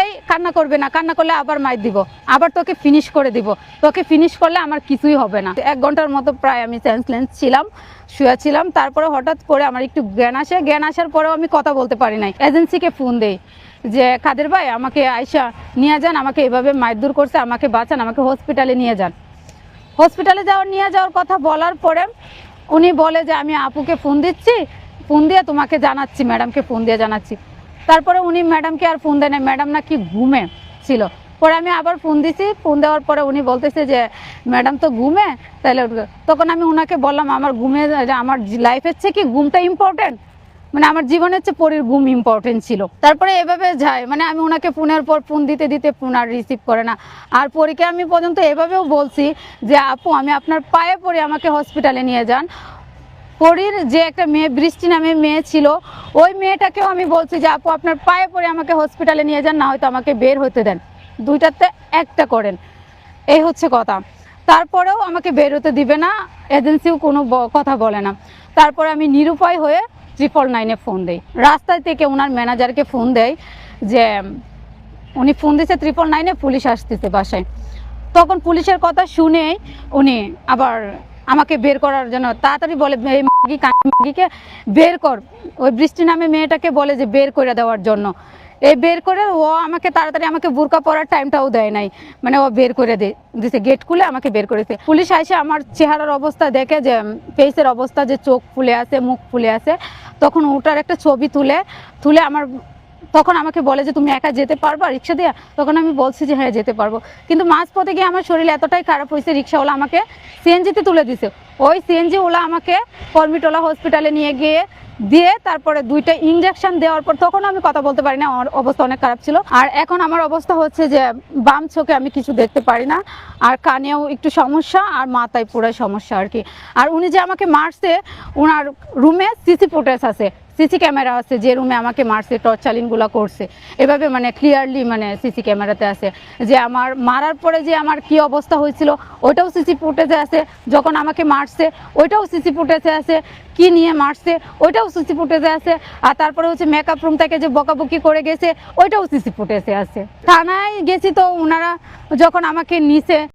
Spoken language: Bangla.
এই কান্না করবে না, কান্না করলে আবার মাইর দিব, আবার তোকে ফিনিশ করে দিব। তোকে ফিনিশ করলে আমার কিছুই হবে না। এক ঘণ্টার মতো প্রায় আমি সেন্সলেন্স ছিলাম, শুয়ে ছিলাম, তারপরে হঠাৎ করে আমার একটু জ্ঞান আসে, জ্ঞান আসার পরেও আমি কথা বলতে পারি নাই। এজেন্সিকে ফোন দেই যে, কাদের ভাই, আমাকে আয়সা নিয়ে যান, আমাকে এভাবে মারধর করছে, আমাকে বাঁচান, আমাকে হসপিটালে নিয়ে যান। হসপিটালে যাওয়ার নিয়ে যাওয়ার কথা বলার পরে উনি বলে যে, আমি আপুকে ফোন দিচ্ছি ফোন দিয়ে তোমাকে জানাচ্ছি ম্যাডামকে ফোন দিয়ে জানাচ্ছি। তারপরে উনি ম্যাডামকে আর ফোন দেয় না ম্যাডাম নাকি ঘুমে ছিল। পরে আমি আবার ফোন দিছি। ফোন দেওয়ার পরে উনি বলতেছে যে, ম্যাডাম তো ঘুমে? তাহলে তখন আমি ওনাকে বললাম, আমার ঘুমে আমার লাইফের চেয়ে কি ঘুমটা ইম্পর্টেন্ট মানে আমার জীবনের চেয়ে পরীর ঘুম ইম্পর্টেন্ট ছিল। তারপরে এভাবে যায়। মানে আমি ওনাকে ফোনের পর ফোন দিতে দিতে ফোন আর রিসিভ করে না। আর পরীকে আমি পর্যন্ত এভাবেও বলছি যে, আপু, আমি আপনার পায়ে পড়ে আমাকে হসপিটালে নিয়ে যান। পরীর যে একটা মেয়ে, বৃষ্টি নামে মেয়ে ছিল, ওই মেয়েটাকেও আমি বলছি যে, আপু, আপনার পায়ে পড়ে আমাকে হসপিটালে নিয়ে যান, না হয়তো আমাকে বের হতে দেন। দুইটাতে একটা করেন। এই হচ্ছে কথা। তারপরেও আমাকে বের হতে দিবে না এজেন্সিও কোনো কথা বলে না। তারপরে আমি নিরুপায় হয়ে ট্রিপল নাইনে ফোন দেই। রাস্তায় থেকে ওনার ম্যানেজারকে ফোন দেয় যে, উনি ফোন দিছে ট্রিপল নাইনে পুলিশ আসতেছে বাসায়। তখন পুলিশের কথা শুনে উনি আবার আমাকে বের করার জন্য। তাড়াতাড়ি বলে, এই কান- মাগিকে বের কর। ওই বৃষ্টি নামে মেয়েটাকে বলে যে, বের করে দেওয়ার জন্য। এই বের করে ও আমাকে তাড়াতাড়ি, আমাকে বুরকা পরার টাইমটাও দেয় নাই। মানে ও বের করে দে, দিছে গেট খুলে আমাকে বের করেছে। পুলিশ এসে আমার চেহারার অবস্থা দেখে যে ফেসের অবস্থা যে, চোখ ফুলে আছে, মুখ ফুলে আছে, তখন ওটার একটা ছবি তুলে তুলে আমার তখন আমাকে বলে যে, তুমি একা যেতে পারবা রিক্সা দিয়ে? তখন আমি বলছি যে হ্যাঁ যেতে পারব। কিন্তু মাঝপথে গিয়ে আমার শরীর এতটাই খারাপ হয়েছে, রিক্সাওয়ালা আমাকে সিএনজিতে তুলে দিছে। ওই সিএনজি ওলা আমাকে কর্মিটোলা হসপিটালে নিয়ে গিয়ে দিয়ে তারপরে দুইটা ইঞ্জেকশন দেওয়ার পর তখন আমি কথা বলতে পারি না, আমার অবস্থা অনেক খারাপ ছিল। আর এখন আমার অবস্থা হচ্ছে যে বাম চোখে আমি কিছু দেখতে পারি না, আর কানেও একটু সমস্যা, আর মাথায় পুরো সমস্যা আর কি। আর উনি যে আমাকে মারছে ওনার রুমে সিসি ফুটেজ আছে সিসি ক্যামেরা আছে, যে রুমে আমাকে মারছে টর্চ চালিনগুলো করছে। এভাবে মানে ক্লিয়ারলি মানে সিসি ক্যামেরাতে আছে। যে আমার মারার পরে যে আমার কি অবস্থা হয়েছিল, ওইটাও সিসি ফুটেজে আছে। যখন আমাকে মারছে, ওইটাও সিসি ফুটেজে আছে। কি নিয়ে মারছে, ওইটাও সিসি ফুটেজে আছে, আর তারপরে হচ্ছে মেকআপ রুম থেকে যে বকাবকি করে গেছে, ওইটাও সিসি ফুটেজে আছে। থানায় গেছি তো ওনারা যখন আমাকে নিছে